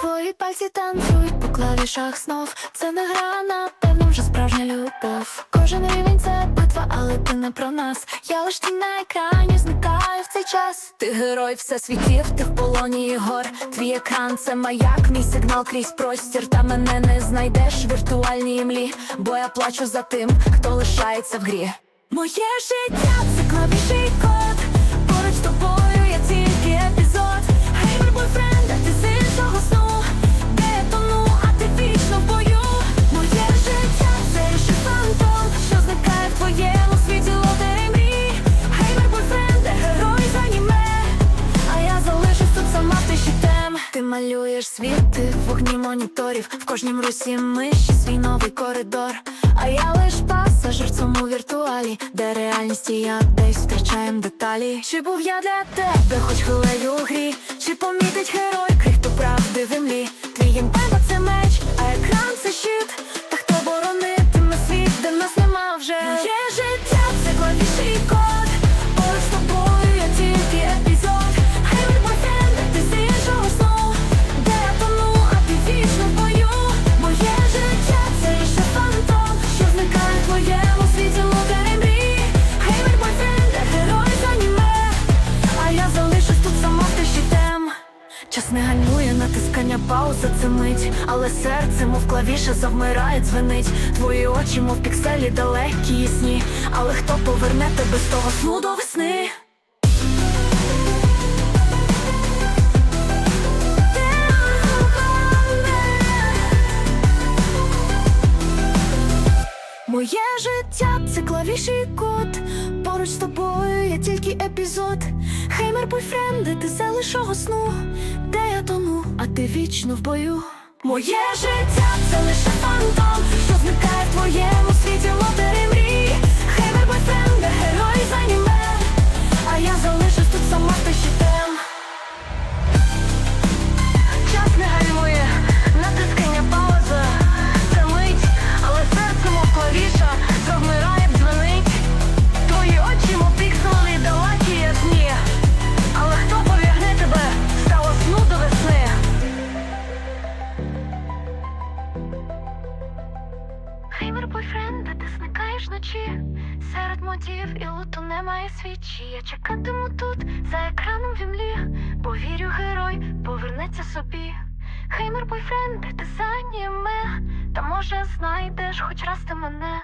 Твої пальці танцюють по клавішах знов. Це не гра, напевно, вже справжня любов. Кожен рівень це битва, але ти не про нас. Я лиш тінь на екрані зникаю в цей час. Ти герой всесвітів, ти в полоні гор. Твій екран це маяк, мій сигнал крізь простір. Та мене не знайдеш в віртуальній імлі, бо я плачу за тим, хто лишається в грі. Моє життя це клавіший малюєш світи в вогні моніторів. В кожнім русі миші свій новий коридор. А я лиш пасажир в цьому віртуалі Де реальність і я десь втрачаєм деталі. Чи був я для тебе хоч хвилею грі? Чи помітить герой крихту правди в імлі? Твій імпемба це меч, а екран це щит. Та хто боронитиме світ, де нас нема вже? Моє життя це клавіший Час не ганьмує натискання пауза це мить, але серце, мов клавіше, завмирає, дзвенить. Твої очі, мов пікселі, далекі сні. Але хто поверне тебе з того сну до весни? Моє життя це клавіший код. Поруч з тобою я тільки епізод. Хеймер бойфренд, ти залишого сну, а ти вічно в бою. Моє життя це лише фантом, вночі. Серед модів і луту немає свічі. Я чекатиму тут, за екраном в імлі. Бо вірю, герой повернеться собі. Хеймер бойфренд, дизайн ти заніме Та може знайдеш хоч раз ти мене